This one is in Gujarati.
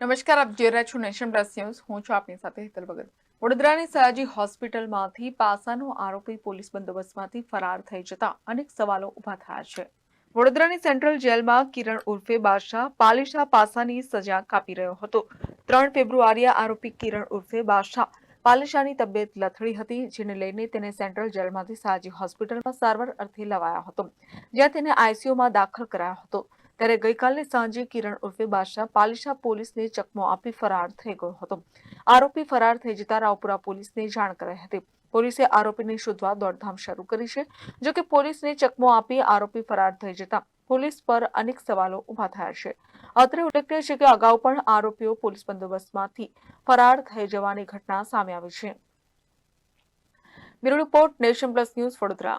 નમસ્કાર, આપ જોઈ રહ્યા છો નેશન પ્લસ હું છું આપની સાથે હેતલ ભગત. વડોદરાની સયાજી હોસ્પિટલમાંથી પાસાનો આરોપી પોલીસ બંદોબસ્તમાંથી ફરાર થઈ જતા અનેક સવાલો ઊભા થયા છે. વડોદરાની સેન્ટ્રલ જેલમાં કિરણ ઉર્ફે બાદશાહ પાલિશા પાસાની સજા કાપી રહ્યો હતો. ત્રણ ફેબ્રુઆરીએ આરોપી કિરણ ઉર્ફે બાદશાહ પાલિશાની તબિયત લથડી હતી, જેને લઈને તેને સેન્ટ્રલ જેલમાંથી સાજી હોસ્પિટલમાં સારવાર અર્થે લવાયો હતો, જ્યાં તેને આઈસીયુમાં દાખલ કરાયો હતો. ત્યારે ગઈકાલે સાંજે કિરણ ઉર્ફે બાદશાહ પાલિશા પોલીસને ચકમો આપી ફરાર થઈ ગયો હતો. આરોપી ફરાર થઈ જતા રાવપુરા પોલીસને જાણ કરાઈ હતી. પોલીસે આરોપીને શોધવા દોડધામ શરૂ કરી છે, જો કે પોલીસને ચકમો આપી આરોપી ફરાર થઈ જતા પોલીસ પર અનેક સવાલો ઊભા થયા છે. અત્રે ઉલ્લેખનીય છે કે અગાઉ પણ આરોપીઓ પોલીસ બંદોબસ્તમાંથી ફરાર થઈ જવાની ઘટના સામે આવી છે. Bureau report Nation Plus News Vadodara.